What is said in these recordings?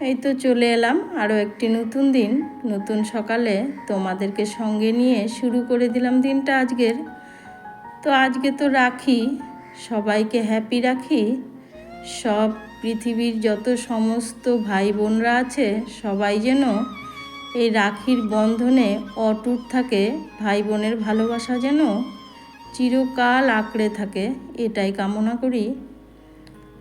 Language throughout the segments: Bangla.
এই তো চলে এলাম আরও একটি নতুন দিন। নতুন সকালে তোমাদেরকে সঙ্গে নিয়ে শুরু করে দিলাম দিনটা আজকের। তো আজকে তো রাখি, সবাইকে হ্যাপি রাখি। সব পৃথিবীর যত সমস্ত ভাই বোনরা আছে, সবাই যেন এই রাখির বন্ধনে অটুট থাকে। ভাই বোনের ভালোবাসা যেন চিরকাল আঁকড়ে থাকে, এটাই কামনা করি।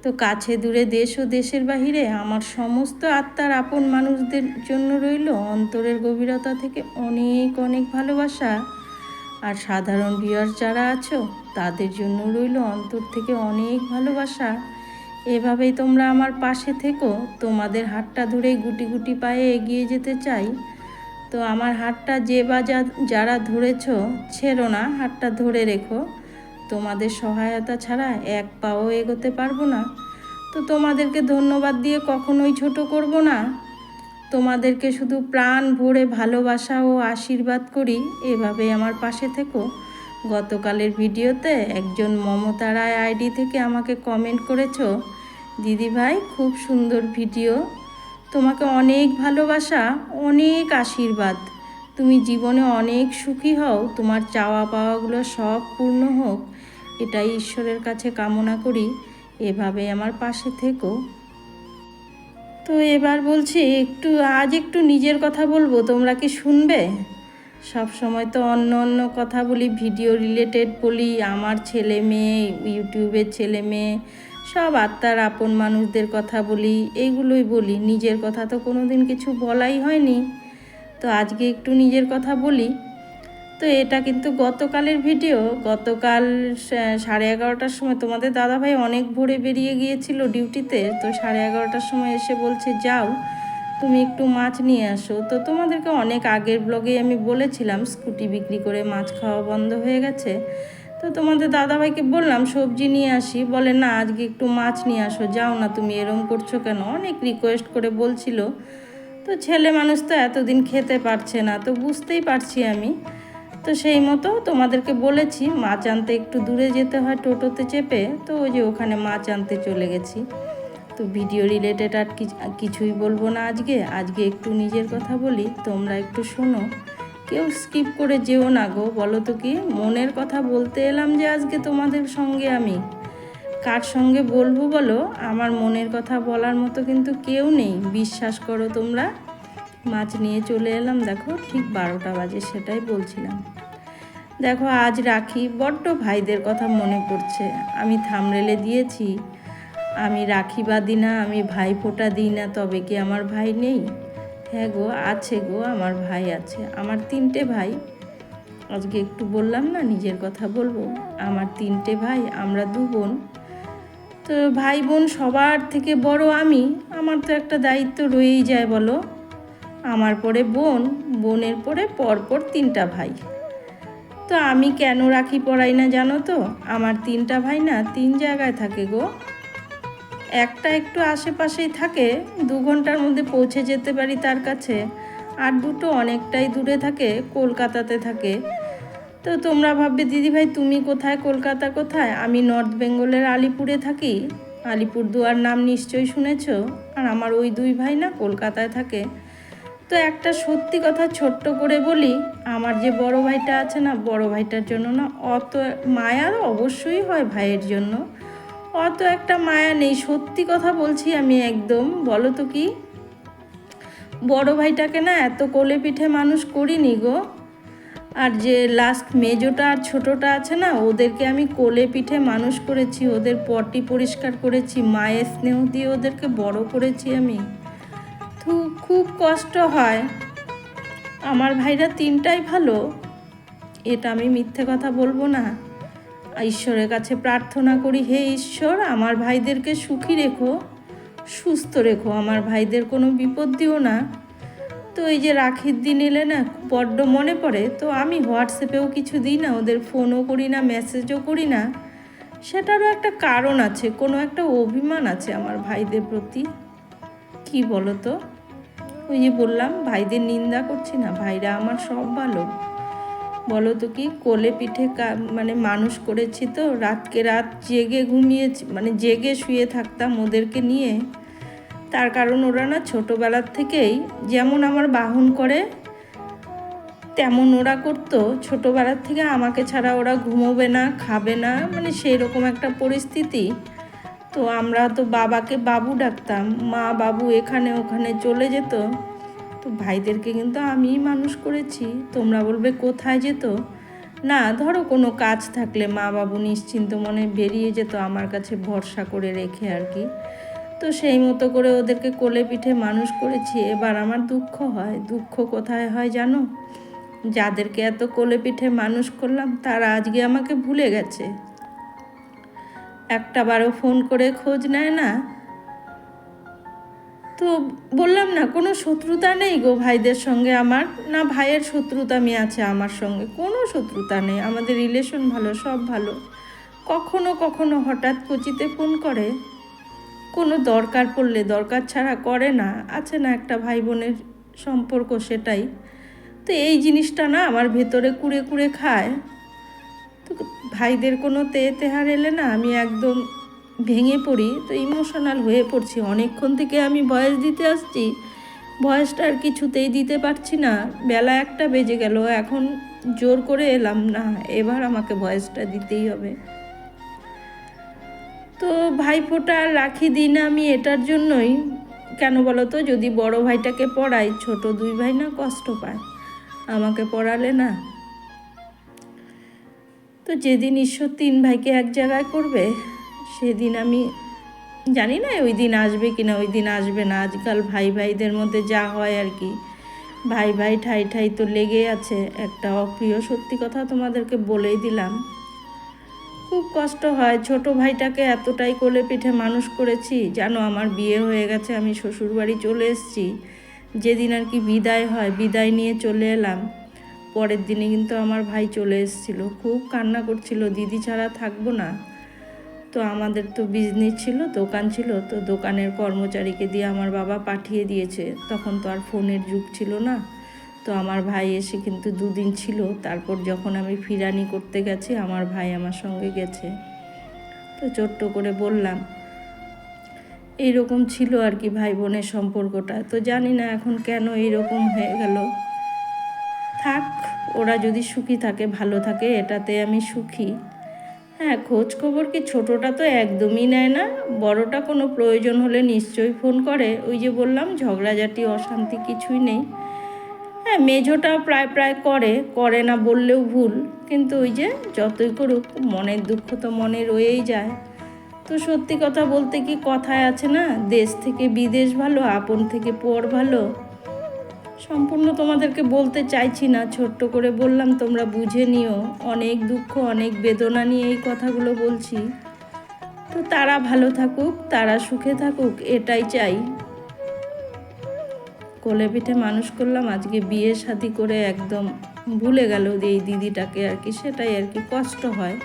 তো কাছে দূরে দেশ ও দেশের বাহিরে আমার সমস্ত আত্মার আপন মানুষদের জন্য রইল অন্তরের গভীরতা থেকে অনেক অনেক ভালোবাসা। আর সাধারণ বিয়ার যারা আছো, তাদের জন্য রইল অন্তর থেকে অনেক ভালোবাসা। এভাবেই তোমরা আমার পাশে থেকো। তোমাদের হাতটা ধরে গুটি গুটি পায়ে এগিয়ে যেতে চাই। তো আমার হাতটা যে বা যারা ধরেছ, ছেড়ো না, হাতটা ধরে রেখো। তোমাদের সহায়তা ছাড়া এক পাও এগোতে পারব না। তো তোমাদেরকে ধন্যবাদ দিয়ে কখনোই ছোট করব না। তোমাদেরকে শুধু প্রাণ ভরে ভালোবাসা ও আশীর্বাদ করি। এভাবে আমার পাশে থেকো। গতকালের ভিডিওতে একজন মমতা রায় আইডি থেকে আমাকে কমেন্ট করেছ, দিদি ভাই, খুব সুন্দর ভিডিও। তোমাকে অনেক ভালোবাসা, অনেক আশীর্বাদ। তুমি জীবনে অনেক সুখী হও, তোমার চাওয়া পাওয়াগুলো সব পূর্ণ হোক, এটাই ঈশ্বরের কাছে কামনা করি, এভাবে আমার পাশে থেকো। তো এবার বলছি, একটু, আজ একটু নিজের কথা বলব, তোমরা কি শুনবে? সব সময় তো অন্য অন্য কথা বলি, ভিডিও রিলেটেড বলি, আমার ছেলে মেয়ে, ইউটিউবের ছেলে মেয়ে, সব আত্মার আপন মানুষদের কথা বলি এইগুলোই বলি, নিজের কথা তো কোনো দিন কিছু বলাই হয়নি। তো আজকে একটু নিজের কথা বলি। তো এটা কিন্তু গতকালের ভিডিও। গতকাল সাড়ে এগারোটার সময় তোমাদের দাদাভাই অনেক ভোরে বেরিয়ে গিয়েছিল ডিউটিতে। তো সাড়ে এগারোটার সময় এসে বলছে, যাও, তুমি একটু মাছ নিয়ে আসো। তো তোমাদেরকে অনেক আগের ব্লগে আমি বলেছিলাম, স্কুটি বিক্রি করে মাছ খাওয়া বন্ধ হয়ে গেছে। তো তোমাদের দাদাভাইকে বললাম, সবজি নিয়ে আসি। বলে, না, আজকে একটু মাছ নিয়ে আসো, যাও না, তুমি এরম করছ কেন? অনেক রিকোয়েস্ট করে বলছিল। তো ছেলে মানুষ তো এতদিন খেতে পারছে না, তো বুঝতেই পারছি আমি। তো সেই মতো তোমাদেরকে বলেছি, মাছ আনতে একটু দূরে যেতে হয় টোটোতে চেপে, তো ওই যে ওখানে মাছ আনতে চলে গেছি। তো ভিডিও রিলেটেড আর কিছুই বলব না আজকে। আজকে একটু নিজের কথা বলি, তোমরা একটু শোনো। কেউ স্কিপ করে যেও না গো, বলো তো কি? মনের কথা বলতে এলাম যে আজকে তোমাদের সঙ্গে আমি। কার সঙ্গে বলব বলো? আমার মনের কথা বলার মতো কিন্তু কেউ নেই। বিশ্বাস করো তোমরা। মাছ নিয়ে চলে এলাম। দেখো ঠিক বারোটা বাজে, সেটাই বলছিলাম। দেখো আজ রাখি, বড্ড ভাইদের কথা মনে পড়ছে। আমি থামরেলে দিয়েছি। আমি রাখি বাঁধি না, আমি ভাই ফোঁটা দিই না, তবে কি আমার ভাই নেই? হ্যাঁ গো, আছে গো, আমার ভাই আছে। আমার তিনটে ভাই। আজকে একটু বললাম না, নিজের কথা বলব? আমার তিনটে ভাই, আমরা দু বোন তো ভাই বোন সবার থেকে বড় আমি, আমার তো একটা দায়িত্ব রয়েই যায় বলো। আমার পরে বোন, বোনের পরে পরপর তিনটা ভাই। তো আমি কেন রাখি পড়াই না জানো তো? আমার তিনটা ভাই না তিন জায়গায় থাকে গো। একটা একটু আশেপাশেই থাকে, দু ঘণ্টার মধ্যে পৌঁছে যেতে পারি তার কাছে। আর দুটো অনেকটাই দূরে থাকে, কলকাতাতে থাকে। তো তোমরা ভাববে, দিদিভাই, তুমি কোথায়, কলকাতা কোথায়? আমি নর্থ বেঙ্গলের আলিপুরে থাকি। আলিপুর দুয়ার নাম নিশ্চয়ই শুনেছ? আর আমার ওই দুই ভাই না কলকাতায় থাকে। তো একটা সত্যি কথা ছোট্ট করে বলি, আমার যে বড় ভাইটা আছে না, বড় ভাইটার জন্য না, অত মায়ার অবশ্যই হয় ভাইয়ের জন্য। অত একটা মায়া নেই। সত্যি কথা বলছি আমি একদম। বলো তো কি? বড় ভাইটাকে না এত কোলে পিঠে মানুষ করিনি গো। আর যে লাস্ট মেজোটা আর ছোটোটা আছে না, ওদেরকে আমি কোলে পিঠে মানুষ করেছি, ওদের পটি পরিষ্কার করেছি, মায়ের স্নেহ দিয়ে ওদেরকে বড় করেছি আমি। তো খুব কষ্ট হয়। আমার ভাইরা তিনটাই ভালো, এটা আমি মিথ্যে কথা বলব না। ঈশ্বরের কাছে প্রার্থনা করি, হে ঈশ্বর, আমার ভাইদেরকে সুখী রেখো, সুস্থ রেখো, আমার ভাইদের কোনো বিপদ দিও না। তো এই যে রাখির দিন এলে না বড্ড মনে পড়ে। তো আমি হোয়াটসঅ্যাপেও কিছু দিই না, ওদের ফোনও করি না মেসেজও করি না। সেটারও একটা কারণ আছে, কোনো একটা অভিমান আছে আমার ভাইদের প্রতি। কি বলো তো ওই যে বললাম, ভাইদের নিন্দা করছি না, ভাইরা আমার সব ভালো। বলো তো কি, কোলে পিঠে মানে মানুষ করেছি তো, রাতকে রাত জেগে ঘুমিয়েছি মানে জেগে শুয়ে থাকতাম ওদেরকে নিয়ে। তার কারণ ওরা না ছোটোবেলার থেকেই যেমন আমার বাহন করে, তেমন ওরা করতো। ছোটোবেলার থেকে আমাকে ছাড়া ওরা ঘুমোবে না, খাবে না মানে সেই রকম একটা পরিস্থিতি। তো আমরা তো বাবাকে বাবু ডাকতাম, মা বাবু এখানে ওখানে চলে যেত। তো ভাইদেরকে কিন্তু আমিই মানুষ করেছি, তোমরা বলবে কোথায় যেত? না, ধরো কোনো কাজ থাকলে মা বাবু নিশ্চিন্ত মনে বেরিয়ে যেত, আমার কাছে ভরসা করে রেখে আর কি। তো সেই মতো করে ওদেরকে কোলে পিঠে মানুষ করেছি। এবার আমার দুঃখ হয়। দুঃখ কোথায় হয় জানো? যাদেরকে এত কোলে পিঠে মানুষ করলাম, তারা আজকে আমাকে ভুলে গেছে। একটা বারও ফোন করে খোঁজ নেয় না। তো বললাম না, কোনো শত্রুতা নেই গো ভাইদের সঙ্গে আমার? না ভাইয়ের শত্রুতা আমি আছে আমার সঙ্গে। কোনো শত্রুতা নেই। আমাদের রিলেশন ভালো, সব ভালো। কখনো কখনো হঠাৎ কচিতে ফোন করে কোনো দরকার পড়লে, দরকার ছাড়া করে না, আছে না একটা ভাই বোনের সম্পর্ক সেটাই। তো এই জিনিসটা না আমার ভেতরে কুড়ে কুড়ে খায়। তো ভাইদের কোনো তে তেহার এলে না আমি একদম ভেঙে পড়ি, তো ইমোশনাল হয়ে পড়ছি। অনেকক্ষণ থেকে আমি বয়স দিতে আসছি, বয়সটা আর কিছুতেই দিতে পারছি না। বেলা একটা বেজে গেল, এখন জোর করে এলাম না, এবার আমাকে বয়সটা দিতেই হবে। তো ভাইফোঁটা রাখি দিই না আমি এটার জন্যই। কেন বলো তো? যদি বড় ভাইটাকে পড়াই, ছোট দুই ভাই না কষ্ট পায়। আমাকে পড়ালে না। তো যেদিন ঈশ্বর তিন ভাইকে এক জায়গায় করবে, সেদিন আমি জানি না ওই দিন আসবে কি না ওই দিন আসবে না। আজকাল ভাই ভাইদের মধ্যে যা হয় আর কি। ভাই ভাই ঠাই ঠাই তো লেগে আছে। একটা অপ্রিয় সত্যি কথা তোমাদেরকে বলেই দিলাম। খুব কষ্ট হয়। ছোট ভাইটাকে এতটাই কোলে পিঠে মানুষ করেছি জানো আমার বিয়ে হয়ে গেছে, আমি শ্বশুরবাড়ি চলে এসেছি। যেদিন আর কি বিদায় হয়, বিদায় নিয়ে চলে এলাম। পরের দিনে কিন্তু আমার ভাই চলে এসেছিল। খুব কান্না করছিল, দিদি ছাড়া থাকব না। তো আমাদের তো বিজনেস ছিল, দোকান ছিল, তো দোকানের কর্মচারীকে দিয়ে আমার বাবা পাঠিয়ে দিয়েছে। তখন তো আর ফোনের যুগ ছিল না। তো আমার ভাই এসে কিন্তু দুদিন ছিল। তারপর যখন আমি ফিরানি করতে গেছি, আমার ভাই আমার সঙ্গে গেছে। তো ছোট্ট করে বললাম, এইরকম ছিল আর কি ভাই বোনের সম্পর্কটা। তো জানি না এখন কেন এইরকম হয়ে গেল। থাক, ওরা যদি সুখী থাকে, ভালো থাকে, এটাতে আমি সুখী। হ্যাঁ খোঁজ খবর কি ছোটোটা তো একদমই নেয় না। বড়টা কোনো প্রয়োজন হলে নিশ্চয়ই ফোন করে। ওই যে বললাম, ঝগড়াঝাটি, অশান্তি কিছুই নেই। হ্যাঁ মেঝোটা প্রায় প্রায় করে করে না বললেও ভুল। কিন্তু ওই যে যতই করুক, মনের দুঃখ তো মনে রয়েই যায়। তো সত্যি কথা বলতে কি কথায় আছে না, দেশ থেকে বিদেশ ভালো, আপন থেকে পর ভালো? সম্পূর্ণ তোমাদেরকে বলতে চাইছি না, ছোট্ট করে বললাম, তোমরা বুঝে নিও। অনেক দুঃখ, অনেক বেদনা নিয়ে এই কথাগুলো বলছি। তো তারা ভালো থাকুক, তারা সুখে থাকুক, এটাই চাই। কোলে পিঠে মানুষ করলাম, আজকে বিয়ে শাদি করে একদম ভুলে গেল যে এই দিদিটাকে আর কি, সেটাই আর কি কষ্ট হয়।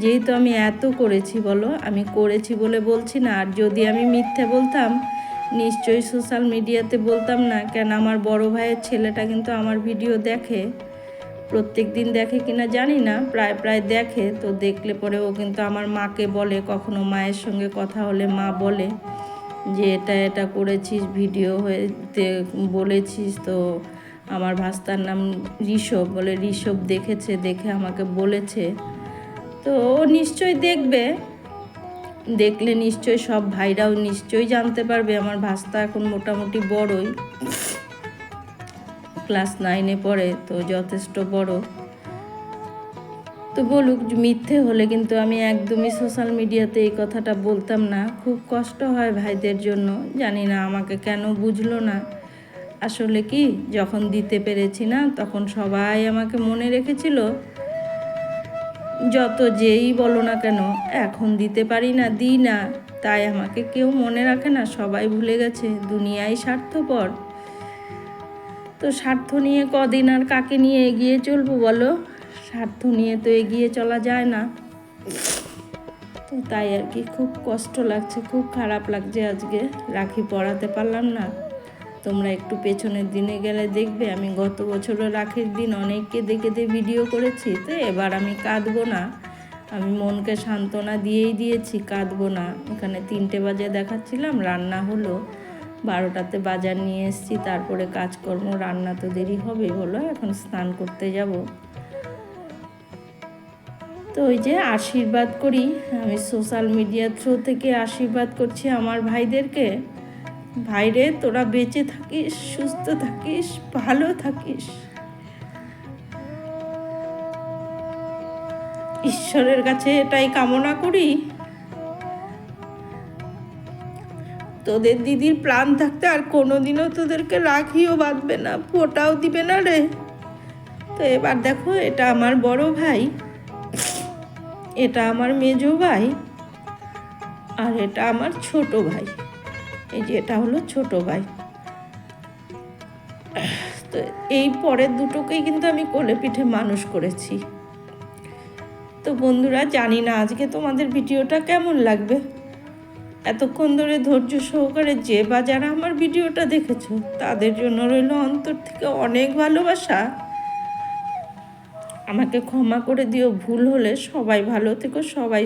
যেহেতু আমি এত করেছি বলো, আমি করেছি বলে বলছি না, আর যদি আমি মিথ্যে বলতাম, নিশ্চয়ই সোশ্যাল মিডিয়াতে বলতাম না, কেন আমার বড় ভাইয়ের ছেলেটা কিন্তু আমার ভিডিও দেখে, প্রত্যেক দিন দেখে কিনা জানি না, প্রায় প্রায় দেখে, তো দেখলে পরে ও কিন্তু আমার মাকে বলে, কখনো মায়ের সঙ্গে কথা হলে মা বলে। যে এটা এটা করেছিস, ভিডিও হয়েতে বলেছিস, তো আমার ভাস্তার নাম ঋষভ বলে ঋষভ দেখেছে, দেখে আমাকে বলেছে। তো ও নিশ্চয়ই দেখবে। দেখলে নিশ্চয়ই সব ভাইরাও নিশ্চয়ই জানতে পারবে, আমার ভাস্তা এখন মোটামুটি বড়ই। ক্লাস নাইনে পড়ে, তো যথেষ্ট বড়। তো বলুক, মিথ্যে হলে কিন্তু আমি একদমই সোশ্যাল মিডিয়াতে এই কথাটা বলতাম না। খুব কষ্ট হয় ভাইদের জন্য। জানি না আমাকে কেন বুঝলো না। আসলে কি, যখন দিতে পেরেছি না, তখন সবাই আমাকে মনে রেখেছিল, যত যেই বলো না কেন, এখন দিতে পারি না, দিই না। তাই আমাকে কেউ মনে রাখে না, সবাই ভুলে গেছে দুনিয়ায় স্বার্থপর। তো স্বার্থ নিয়ে কদিন আর কাকে নিয়ে এগিয়ে চলবো বলো? স্বার্থ নিয়ে তো এগিয়ে চলা যায় না। তো তাই আর কি, খুব কষ্ট লাগছে, খুব খারাপ লাগছে আজকে। রাখি পড়াতে পারলাম না। তোমরা একটু পেছনের দিনে গেলে দেখবে, আমি গত বছরও রাখির দিন অনেককে দেখে দিয়ে ভিডিও করেছি, তো এবার আমি কাঁদবো না। আমি মনকে সান্ত্বনা দিয়েই দিয়েছি, কাঁদবো না। এখানে তিনটে বাজে দেখাচ্ছিলাম, রান্না হলো। বারোটাতে বাজার নিয়ে এসেছি, তারপরে কাজকর্ম, রান্না তো দেরি হবে বলো, এখন স্নান করতে যাব। তো ওই যে আশীর্বাদ করি, আমি সোশ্যাল মিডিয়া থ্রু থেকে আশীর্বাদ করছি আমার ভাইদেরকে। ভাইরে, তোরা বেঁচে থাকিস, সুস্থ থাকিস, ভালো থাকিস। ঈশ্বরের কাছে এটাই কামনা করি। তোদের দিদির প্রাণ থাকতে আর কোনোদিনও তোদেরকে রাখিও বাঁধবে না, ফোটাও দিবে না রে। তো এবার দেখো, এটা আমার বড় ভাই। এটা আমার মেজো ভাই আর এটা আমার ছোট ভাই। এই যে এটা হলো ছোট ভাই। তো এই পরের দুটোকেই কিন্তু আমি কোলে পিঠে মানুষ করেছি। তো বন্ধুরা, জানি না আজকে তোমাদের ভিডিওটা কেমন লাগবে। এতক্ষণ ধরে ধৈর্য সহকারে যে বা যারা আমার ভিডিওটা দেখেছ, তাদের জন্য রইল অন্তর থেকে অনেক ভালোবাসা। আমাকে ক্ষমা করে দিও। ভুল হলে সবাই ভালো থেকো সবাই